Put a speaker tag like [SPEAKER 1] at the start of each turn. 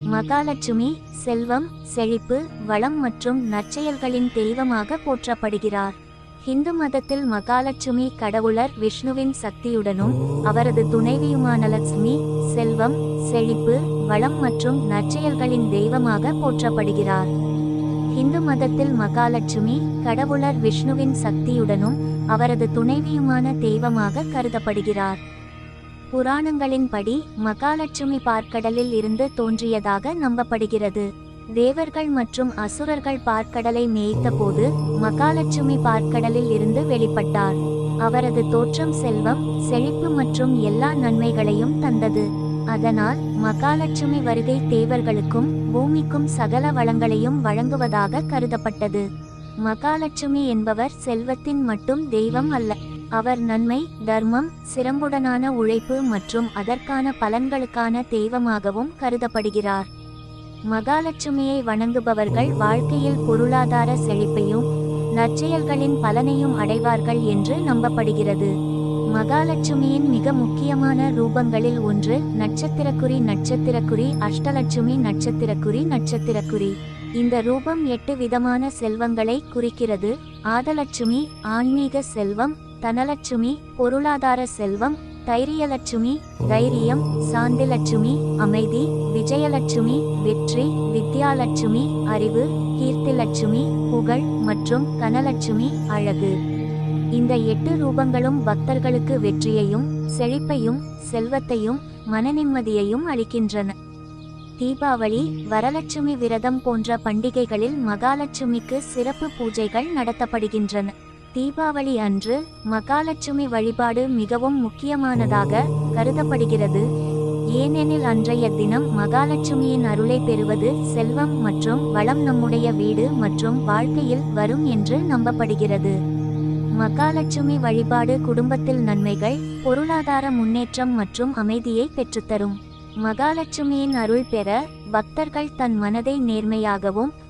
[SPEAKER 1] மகாலட்சுமி செல்வம் செழிப்பு வளம் மற்றும் நற்செயல்களின் தெய்வமாக போற்றப்படுகிறார். ஹிந்து மதத்தில் மகாலட்சுமி கடவுளர் விஷ்ணுவின் சக்தியுடனும் அவரது துணைவியுமான லட்சுமி செல்வம் செழிப்பு வளம் மற்றும் நற்செயல்களின் தெய்வமாக போற்றப்படுகிறார். ஹிந்து மதத்தில் மகாலட்சுமி கடவுளர் விஷ்ணுவின் சக்தியுடனும் அவரது துணைவியுமான தெய்வமாக கருதப்படுகிறார். புராணங்களின்படி மகாலட்சுமி பார்க்கடலில் இருந்து தோன்றியதாக நம்பப்படுகிறது. தேவர்கள் மற்றும் அசுரர்கள் பார்க்கடலை மேய்த்தபோது மகாலட்சுமி பார்க்கடலில் இருந்து வெளிப்பட்டார். அவரது தோற்றம் செல்வம் செழிப்பு மற்றும் எல்லா நன்மைகளையும் தந்தது. அதனால் மகாலட்சுமி வருகை தேவர்களுக்கும் பூமிக்கும் சகல வளங்களையும் வழங்குவதாக கருதப்பட்டது. மகாலட்சுமி என்பவர் செல்வத்தின் மட்டும் தெய்வம் அல்ல. அவர் நன்மை தர்மம் சிறம்புடனான உழைப்பு மற்றும் அதற்கான பலன்களுக்கான தெய்வமாகவும் கருதப்படுகிறார். மகாலட்சுமியை வணங்குபவர்கள் வாழ்க்கையில் பொருளாதார செழிப்பையும் நற்செயல்களின் பலனையும் அடைவார்கள் என்று நம்பப்படுகிறது. மகாலட்சுமியின் மிக முக்கியமான ரூபங்களில் ஒன்று நட்சத்திரக்குறி நட்சத்திரக்குறி அஷ்டலட்சுமி நட்சத்திரக்குறி நட்சத்திரக்குறி. இந்த ரூபம் எட்டு விதமான செல்வங்களை குறிக்கிறது. ஆதலட்சுமி ஆன்மீக செல்வம் தனலட்சுமி பொருளாதார செல்வம் தைரியலட்சுமி தைரியம் சாந்திலட்சுமி அமைதி விஜயலட்சுமி வெற்றி வித்யாலட்சுமி அறிவு கீர்த்திலட்சுமி புகழ் மற்றும் கனலட்சுமி அழகு. இந்த எட்டு ரூபங்களும் பக்தர்களுக்கு வெற்றியையும் செழிப்பையும் செல்வத்தையும் மனநிம்மதியையும் அளிக்கின்றன. தீபாவளி வரலட்சுமி விரதம் போன்ற பண்டிகைகளில் மகாலட்சுமிக்கு சிறப்பு பூஜைகள் நடத்தப்படுகின்றன. தீபாவளி அன்று மகாலட்சுமி வழிபாடு மிகவும் முக்கியமானதாக கருதப்படுகிறது. ஏனெனில் அன்றைய தினம் மகாலட்சுமியின் அருளை பெறுவது செல்வம் மற்றும் வளம் நம்முடைய வீடு மற்றும் வாழ்க்கையில் வரும் என்று நம்பப்படுகிறது. மகாலட்சுமி வழிபாடு குடும்பத்தில் நன்மைகள் பொருளாதார முன்னேற்றம் மற்றும் அமைதியை பெற்றுத்தரும். மகாலட்சுமியின் அருள் பெற பக்தர்கள் தன் மனதை நேர்மையாகவும்